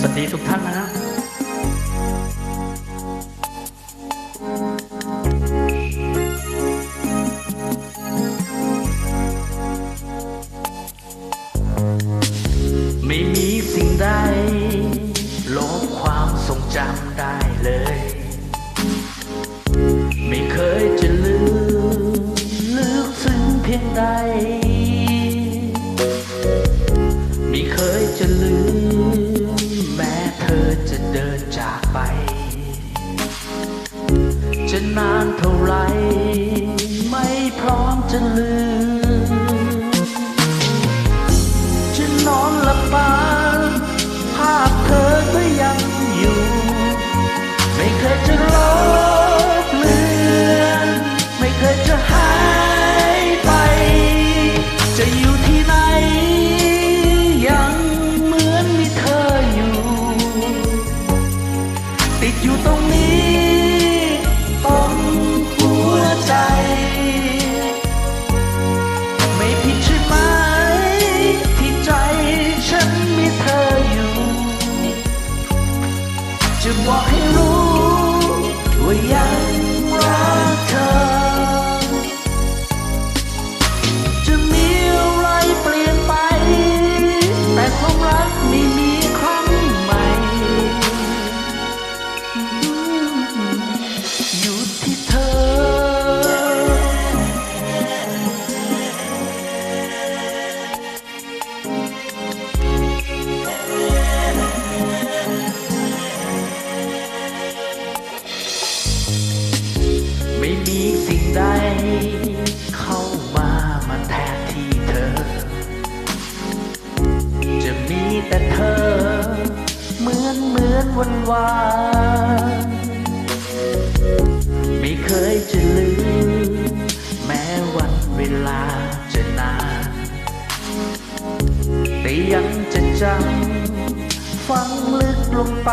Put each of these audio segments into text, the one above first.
สวัสดีทุกท่านนะไม่มีสิ่งใดลบความทรงจำได้เลย ไม่เคยจะลืมลึกซึ้งเพียงใด ไม่เคยจะลืม แม้เธอจะเดินจากไป จะนานเท่าไร ไม่พร้อมจะลืม จะบอกให้รู้ว่ายัง แต่เธอ เหมือนเหมือนวันวานไม่เคยจะลืม แม้วันเวลาจะนาน แต่ยังจะจำฝังลึกลงไป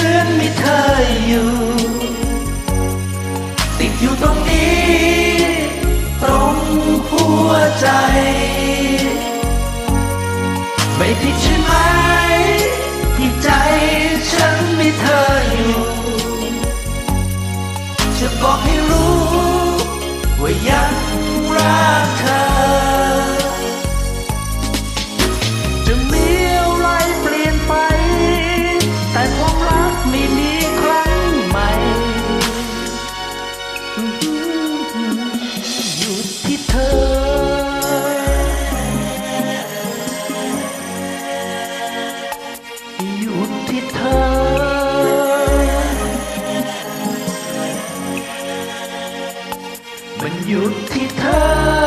มือนมีเธออยู่ ติดอยู่ตรงนี้ ตรงหัวใจ ไม่ผิดใช่ไหมที่ใจฉันมีเธออยู่ จะบอกให้รู้ ว่ายังรักเธอ อยู่ที่เธออยู่ที่เธอมันอยู่ที่เธอ